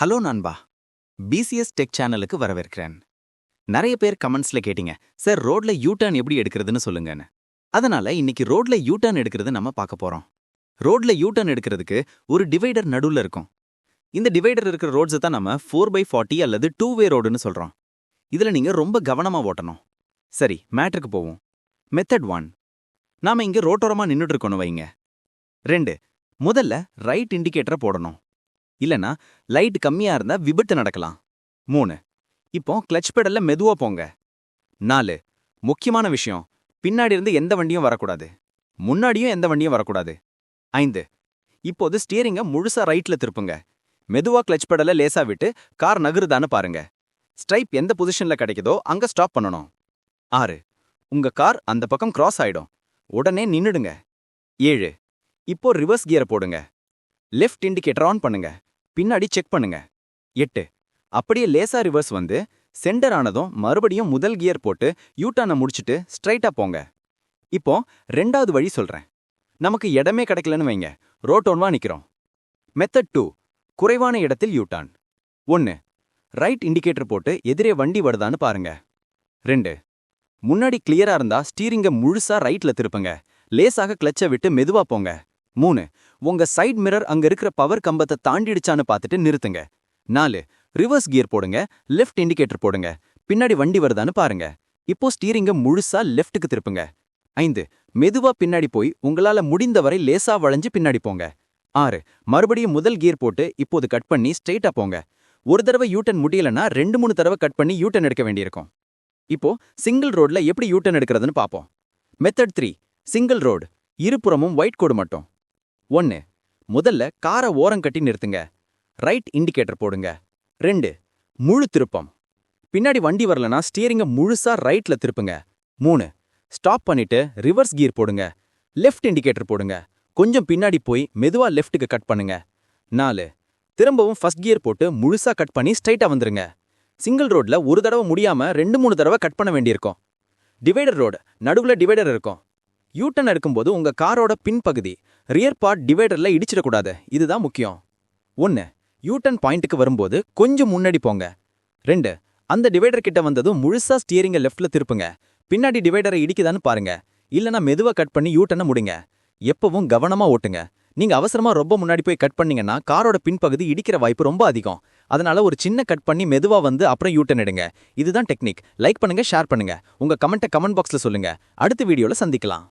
Hello நண்பா. BCS tech சேனலுக்கு வரவேற்கிறேன். நிறைய பேர் கமெண்ட்ஸ்ல கேட்டீங்க சார் ரோட்ல யூ டர்ன் எப்படி எடுக்கிறதுன்னு சொல்லுங்கன்னு. அதனால இன்னைக்கு ரோட்ல யூ டர்ன் எடுக்கிறது நம்ம பார்க்க போறோம். ரோட்ல யூ டர்ன் எடுக்கிறதுக்கு ஒரு டிவைடர் நடுவுல இருக்கும். இந்த டிவைடர் இருக்கிற ரோட்ஸை தான் நம்ம ஃபோர் பை ஃபார்ட்டி அல்லது டூ வே ரோடுன்னு சொல்றோம். இதுல நீங்க ரொம்ப கவனமா ஓட்டணும். சரி மேட்ருக்கு போவோம். மெத்தட் ஒன் நாம இங்க ரோட்டோரமா நின்னுட்டு இருக்கணும் வைங்க. ரெண்டு முதல்ல ரைட் இண்டிகேட்டரை போடணும். இல்லனா லைட் கம்மியா இருந்தா விபத்து நடக்கலாம். மூணு இப்போ கிளச் பெடல்ல மெதுவா போங்க. நாலு முக்கியமான விஷயம் பின்னாடி இருந்து எந்த வண்டியும் வரக்கூடாது. முன்னாடியும் எந்த வண்டியும் வரக்கூடாது. ஐந்து இப்போது ஸ்டியரிங்க முழுசா ரைட்ல திருப்புங்க. மெதுவா கிளச் பெடல லேசா விட்டு கார் நகருதான்னு பாருங்க. ஸ்ட்ரைப் எந்த பொசிஷன்ல கிடைக்குதோ அங்க ஸ்டாப் பண்ணணும். ஆறு உங்க கார் அந்த பக்கம் கிராஸ் ஆயிடும். உடனே நின்னுடுங்க. ஏழு இப்போ ரிவர்ஸ் கியரை போடுங்க. லெஃப்ட் இண்டிகேட்டர் ஆன் பண்ணுங்க. பின்னாடி செக் பண்ணுங்க. எட்டு. அப்படியே லேசா ரிவர்ஸ் வந்து சென்டர் ஆனதும் மறுபடியும் முதல் கியர் போட்டு யூட்டானை முடிச்சுட்டு ஸ்ட்ரைட்டா போங்க. இப்போ ரெண்டாவது வழி சொல்றேன். நமக்கு இடமே கிடைக்கலன்னு வைங்க. ரோட்டோன்வா நிக்கிறோம். Method two. குறைவான இடத்தில் யூட்டான் ஒன்னு. ரைட் இண்டிகேட்டர் போட்டு எதிரே வண்டி வருதான்னு பாருங்க. ரெண்டு. முன்னாடி கிளியரா இருந்தா ஸ்டீரிங்க முழுசா ரைட்ல திருப்புங்க. லேசாக கிளச்சை விட்டு மெதுவா போங்க. மூணு உங்க சைட் மிரர் அங்க இருக்கிற பவர் கம்பத்தை தாண்டிடுச்சான்னு பார்த்துட்டு நிறுத்துங்க. நாலு ரிவர்ஸ் கியர் போடுங்க லெஃப்ட் இண்டிகேட்டர் போடுங்க பின்னாடி வண்டி வருதான்னு பாருங்க. இப்போ ஸ்டீரிங்க முழுசா லெஃப்ட்டுக்கு திருப்புங்க. ஐந்து மெதுவா பின்னாடி போய் உங்களால முடிந்தவரை லேசா வளைஞ்சு பின்னாடி போங்க. ஆறு மறுபடியும் முதல் கியர் போட்டு இப்போது கட் பண்ணி ஸ்ட்ரெயிட்டா போங்க. ஒரு தடவை யூட்டன் முடியலன்னா ரெண்டு மூணு தடவை கட் பண்ணி யூட்டன் எடுக்க வேண்டியிருக்கும். இப்போ சிங்கிள் ரோட்ல எப்படி யூட்டன் எடுக்கிறதுன்னு பாப்போம் மெத்தட் த்ரீ சிங்கிள் ரோடு இருபுறமும் ஒயிட் கோடு மட்டும். ஒன்னு முதல்ல காரை ஓரம் கட்டி நிறுத்துங்க. ரைட் இண்டிகேட்டர் போடுங்க. ரெண்டு முழு திருப்பம். பின்னாடி வண்டி வரலனா ஸ்டியரிங்கை முழுசா ரைட்ல திருப்புங்க. மூணு ஸ்டாப் பண்ணிட்டு ரிவர்ஸ் கியர் போடுங்க. லெஃப்ட் இண்டிகேட்டர் போடுங்க. கொஞ்சம் பின்னாடி போய் மெதுவா லெஃப்ட்டுக்கு கட் பண்ணுங்க. நாலு திரும்பவும் ஃபஸ்ட் கியர் போட்டு முழுசா கட் பண்ணி ஸ்ட்ரைட்டா வந்துருங்க. சிங்கிள் ரோட்ல ஒரு தடவை முடியாம ரெண்டு மூணு தடவை கட் பண்ண வேண்டியிருக்கும். டிவைடர் ரோடு நடுவுல டிவைடர் இருக்கும். யூட்டன் எடுக்கும்போது உங்க காரோட பின்பகுதி ரியர் பார்ட் டிவைடர்ல இடிச்சிடக்கூடாது. இதுதான் முக்கியம். ஒன்னு யூட்டன் பாயிண்ட்டுக்கு வரும்போது கொஞ்சம் முன்னாடி போங்க. ரெண்டு அந்த டிவைடர் கிட்ட வந்ததும் முழுசா ஸ்டியரிங்க லெஃப்ட்ல திருப்புங்க. பின்னாடி டிவைடரை இடிக்குதான்னு பாருங்க. இல்லனா மெதுவா கட் பண்ணி யூட்டனை முடிங்க. எப்பவும் கவனமா ஓட்டுங்க. நீங்க அவசரமா ரொம்ப முன்னாடி போய் கட் பண்ணீங்கன்னா காரோட பின்பகுதி இடிக்கிற வாய்ப்பு ரொம்ப அதிகம். அதனால ஒரு சின்ன கட் பண்ணி மெதுவா வந்து அப்புறம் யூட்டன் எடுங்க. இதுதான் டெக்னிக் லைக் பண்ணுங்க ஷேர் பண்ணுங்க. உங்க கமெண்ட்டை கமெண்ட் பாக்ஸ்ல சொல்லுங்க. அடுத்த வீடியோல சந்திக்கலாம்.